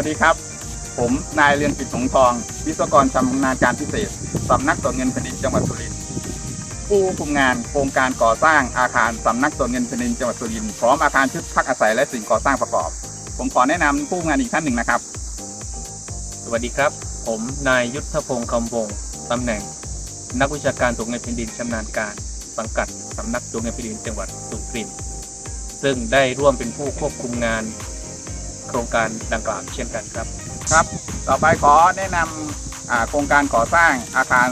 วัสดีครับ ผมนายเรียนปิดสงทอง วิศวกรชำนาญการพิเศษสำนักตรวจเงินแผ่นดินจังหวัดสุรินทร์ผู้คุมงานโครงการก่อสร้างอาคารสำนักตรวจเงินแผ่นดินจังหวัดสุรินทร์พร้อมอาคารชุดพักอาศัยและสิ่งก่อสร้างประกอบ ผมขอแนะนำผู้งานอีกท่านหนึ่งนะครับ สวัสดีครับ ผมนายยุทธพงศ์คำวงศ์ตำแหน่ง นักวิชาการตรวจเงินแผ่นดินชำนาญการ สังกัดสำนักตรวจเงินแผ่นดินจังหวัดสุรินทร์ซึ่งได้ร่วมเป็นผู้ควบคุมงาน โครงการดังกล่าวเช่นกันครับครับ ต่อไปขอแนะนำอ่าโครงการก่อสร้างอาคาร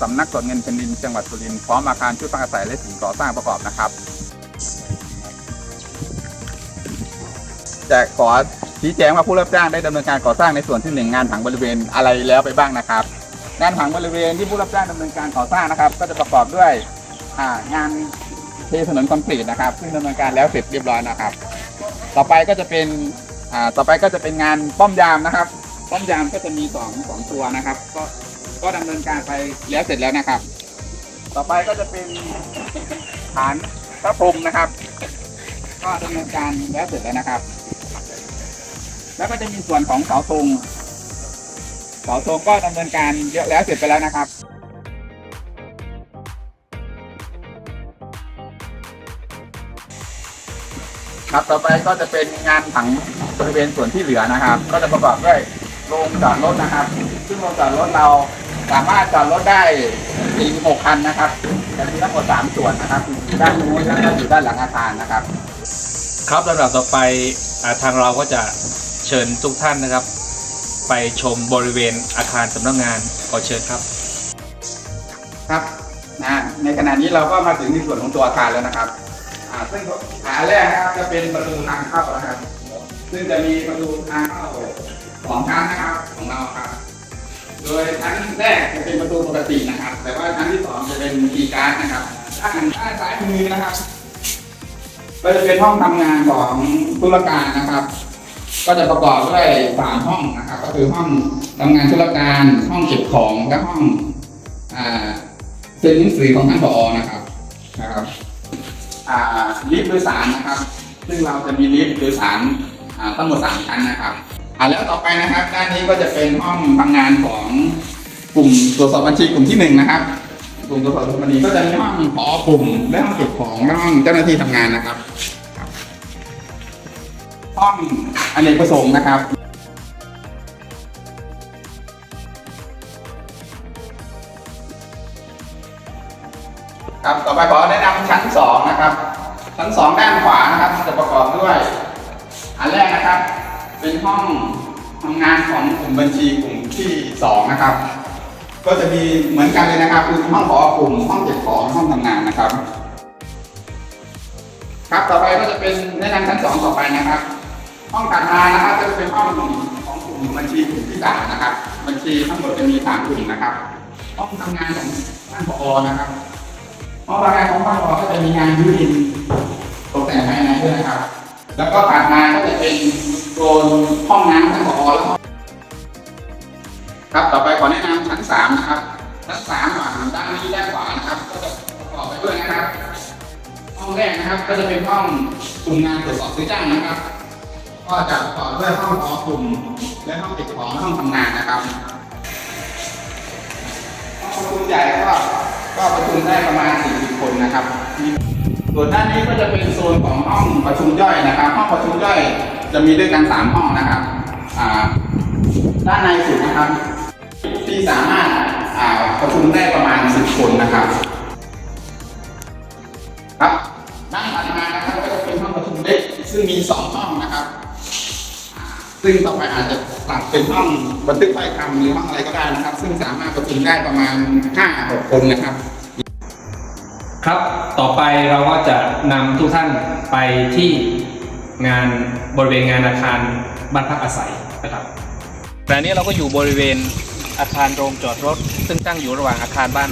สำนักตรวจเงินแผ่นดินจังหวัดสุรินทร์พร้อมอาคารชุดพักอาศัยและสิ่งก่อสร้างประกอบนะครับจะขอชี้แจงว่าผู้รับจ้างได้ดำเนินการก่อสร้างในส่วนที่หนึ่งงานผังบริเวณอะไรแล้วไปบ้างนะครับ งานผังบริเวณที่ผู้รับจ้างดำเนินการก่อสร้างนะครับ ก็จะประกอบด้วยงานเทถนนคอนกรีตนะครับ ซึ่งดำเนินการแล้วเสร็จเรียบร้อยนะครับ ต่อไปก็จะเป็น อ่าต่อไปก็จะเป็นงานป้อมยามนะครับ ป้อมยามก็จะมีสองสองตัวนะครับ ก็ก็ดำเนินการไปแล้วเสร็จแล้วนะครับ ต่อไปก็จะเป็นฐานพระพรหมนะครับ ก็ดำเนินการแล้วเสร็จแล้วนะครับ แล้วก็จะมีส่วนของเสาธงเสาธงก็ดำเนินการเยอะแล้วเสร็จไปแล้วนะครับครับต่อไปก็จะเป็นงานผัง บริเวณส่วนที่เหลือนะครับ ก็จะประกอบด้วยโรงจอดรถนะครับ ซึ่งโรงจอดรถเราสามารถจอดรถได้46คันนะครับจะมีทั้งหมด3ส่วนนะครับอยู่ด้านนู้นแล้วก็อยู่ด้านหลังอาคารนะครับ ครับลำดับต่อไปอ่าทางเราก็จะเชิญทุกท่านนะครับ ไปชมบริเวณอาคารสำนักงานขอเชิญครับครับนะในขณะนี้เราก็มาถึงในส่วนของตัวอาคารแล้วนะครับ อ่าซึ่งอ่าอันแรกนะครับจะเป็นประตูทางเข้านะครับ ซึ่งจะมีประตูทางเข้าสองชั้นนะครับของเราครับ โดยชั้นแรกจะเป็นประตูปกตินะครับ แต่ว่าชั้นที่สองจะเป็นคีการ์ดนะครับด้านด้านซ้ายมือนะครับ ก็จะเป็นห้องทำงานของธุรการนะครับ ก็จะประกอบด้วยสามห้องนะครับ ก็คือห้องทำงานธุรการ ห้องเก็บของและห้องเซ็นหนังสือของท่านผอนะครับนะครับอ่าลิฟต์โดยสารนะครับ ซึ่งเราจะมีลิฟต์โดยสาร ทั้งหมดสามชั้นนะครับอ่าแล้วต่อไปนะครับ ด้านนี้ก็จะเป็นห้องทำงานของกลุ่มตรวจสอบบัญชีกลุ่มที่หนึ่งนะครับกลุ่มตรวจสอบบัญชีก็จะมีห้องผอกลุ่มและห้องเก็บของและห้องเจ้าหน้าที่ทำงานนะครับ ห้องอเนกประสงค์นะครับครับต่อไปขอแนะนำชั้นสองนะครับชั้นสองด้านขวานะครับจะประกอบด้วย อันแรกนะครับ เป็นห้องทำงานของกลุ่มบัญชีกลุ่มที่สองนะครับ ก็จะมีเหมือนกันเลยนะครับคือห้องขอกลุ่มห้องเก็บของห้องทำงานนะครับ ครับต่อไปก็จะเป็นแนะนำชั้นสองต่อไปนะครับ ห้องถัดมานะครับจะเป็นห้องของกลุ่มบัญชีกลุ่มที่สามนะครับ บัญชีทั้งหมดจะมีสามกลุ่มนะครับ ห้องทำงานของท่านผอนะครับห้องทำงานของท่านผอก็จะมีงานยืดินตกแต่งภายในด้วยนะครับ แล้วก็ถัดมาก็จะเป็นโซนห้องน้ำท่านผอแล้วครับต่อไปขอแนะนำชั้นสามนะครับชั้นสามอ่าด้านนี้ด้านขวานะครับ ก็จะประกอบไปด้วยนะครับ ห้องแรกนะครับก็จะเป็นห้องกลุ่มงานตรวจสอบซื้อจ้างนะครับ ก็จะประกอบด้วยห้องขอกลุ่ม และห้องเก็บของห้องทำงานนะครับห้องประชุมใหญ่ก็ก็ประชุมได้ประมาณ40คนนะครับ ส่วนด้านนี้ก็จะเป็นโซนของห้องประชุมย่อยนะครับ ห้องประชุมย่อยจะมีด้วยกัน3ห้องนะครับด้านในสุดนะครับ ที่สามารถาประชุมได้ประมาณ 10 คนนะครับครับด้านถัดมานะครับก็จะเป็นห้องประชุมเล็กซึ่งมี 2 ห้องนะครับ ซึ่งต่อไปอาจจะปรับเป็นห้องบันทึกถ้อยคำหรือห้องอะไรก็ได้นะครับ ซึ่งสามารถประชุมได้ประมาณ5-6คนนะครับ ครับ ต่อไปเราก็จะนำทุกท่านไปที่งานบริเวณงานอาคารบ้านพักอาศัยนะครับขณะนี้เราก็อยู่บริเวณอาคารโรงจอดรถ ซึ่งตั้งอยู่ระหว่างอาคารบ้าน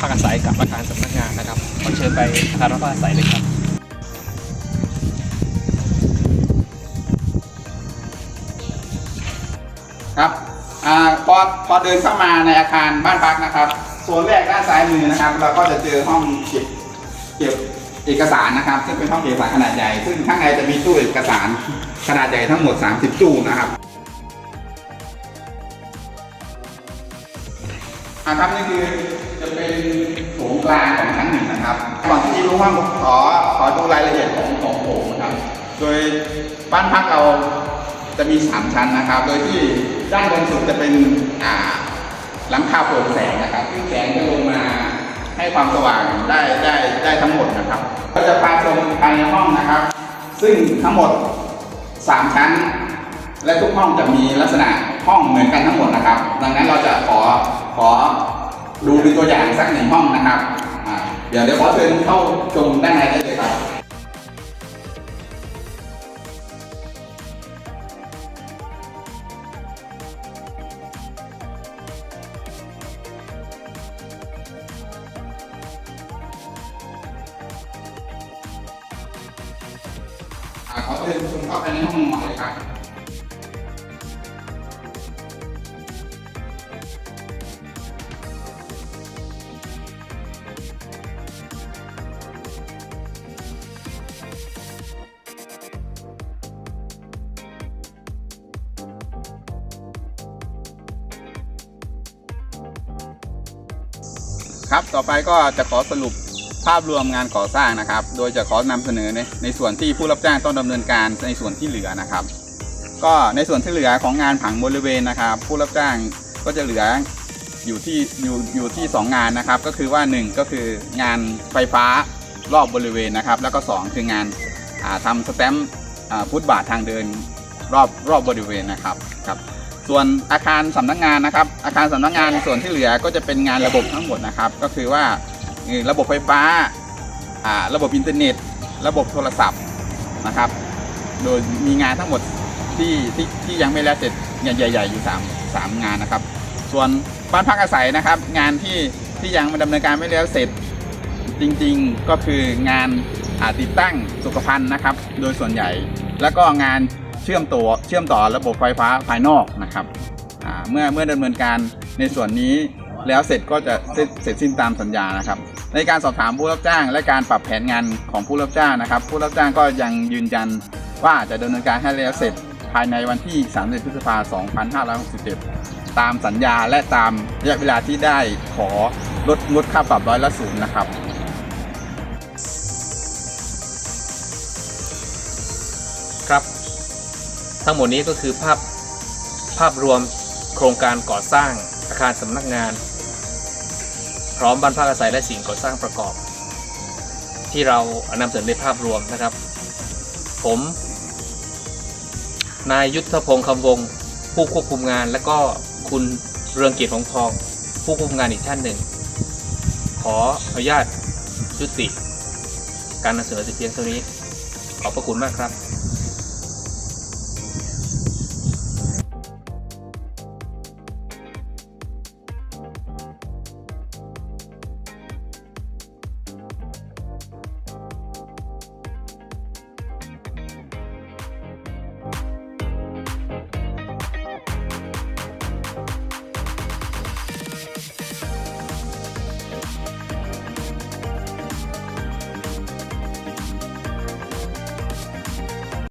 พักอาศัยกับอาคารสำนักงานนะครับขอเชิญไปอาคารบ้านพักอาศัยเลยครับครับ อพอพอเดินเข้ามาในอาคารบ้านพักนะครับโซนแรกด้านซ้ายมือนะครับ เราก็จะเจอห้องเก็บเก็บเอกสารนะครับ ซึ่งเป็นห้องเอกสารขนาดใหญ่ ซึ่งข้างในจะมีตู้เอกสารขนาดใหญ่ทั้งหมด 30 ตู้นะครับอาครับนี่คือจะเป็นโถงกลางของชั้นหนึ่งนะครับก่อนที่รู้ว่าขอขอดูรายละเอียดของของโถงนะครับ โดยบ้านพักเรา จะมีสามชั้นนะครับ โดยที่ด้านบนสุดจะเป็นอ่าหลังคาโปร่งแสงนะครับซึ่แสงจะลงมาให้ความสว่างได้ได้ได้ทั้งหมดนะครับ ก็จะพาชมภายในห้องนะครับ ซึ่งทั้งหมดสามชั้น และทุกห้องจะมีลักษณะห้องเหมือนกันทั้งหมดนะครับ ดังนั้นเราจะขอขอดูเป็นตัวอย่างสักหนึ่งห้องนะครับอ่าเดี๋ยวเดี๋ยวขอเชิญเข้าชมด้านในได้ เลยครับอ่าขอเชิญชมเข้าไปในห้องหน่อยครับครับ ต่อไปก็จะขอสรุป ภาพรวมงานก่อสร้างนะครับ โดยจะขอนำเสนอในในส่วนที่ผู้รับจ้างต้องดำเนินการในส่วนที่เหลือนะครับ ก็ในส่วนที่เหลือของงานผังบริเวณนะครับ ผู้รับจ้างก็จะเหลืออยู่ที่อยู่อยู่ที่ 2 งานนะครับ ก็คือว่า 1 ก็คืองานไฟฟ้ารอบบริเวณนะครับ แล้วก็ 2 คืองานาทำสแตมป์ฟุตบาททางเดินรอบรอบบริเวณนะครับครับส่วนอาคารสำนักงานนะครับ อาคารสำนักงานส่วนที่เหลือก็จะเป็นงานระบบทั้งหมดนะครับ ก็คือว่า ระบบไฟฟ้าระบบอินเทอร์เน็ต ระบบโทรศัพท์นะครับ โดยมีงานทั้งหมดที่ที่ที่ยังไม่แล้วเสร็จงานใหญ่ๆอยู่3 3งานนะครับ ส่วนบ้านพักอาศัยนะครับ งานที่ที่ยังดำเนินการไม่แล้วเสร็จจริงๆก็คืองานาติดตั้งสุขภัณฑ์นะครับ โดยส่วนใหญ่ แล้วก็งานเชื่อมต่อเชื่อมต่อระบบไฟฟ้าภายนอกนะครับเมื่อเมื่อดำเนินการในส่วนนี้ แล้วเสร็จก็จะเสร็จสิ้นตามสัญญานะครับ ในการสอบถามผู้รับจ้าง และการปรับแผนงานของผู้รับจ้างนะครับ ผู้รับจ้างก็ยังยืนยันว่าจะดำเนินการให้แล้วเสร็จภายในวันที่ 30 พฤษภาคม 2567 ตามสัญญาและตามระยะเวลาที่ได้ขอลดงดค่าปรับร้อยละศูนย์นะครับครับ ทั้งหมดนี้ก็คือภาพภาพรวมโครงการก่อสร้างอาคารสำนักงาน พร้อมบ้านพักอาศัยและสิ่งก่อสร้างประกอบ ที่เรานำเสนอในภาพรวมนะครับ ผม นายยุทธพงศ์คำวงศ์ผู้ควบคุมงาน และก็คุณเรืองเกียรติหงทอง ผู้ควบคุมงานอีกท่านหนึ่ง ขออนุญาตยุติ การนำเสนอแต่เพียงเท่านี้ ขอบพระคุณมากครับ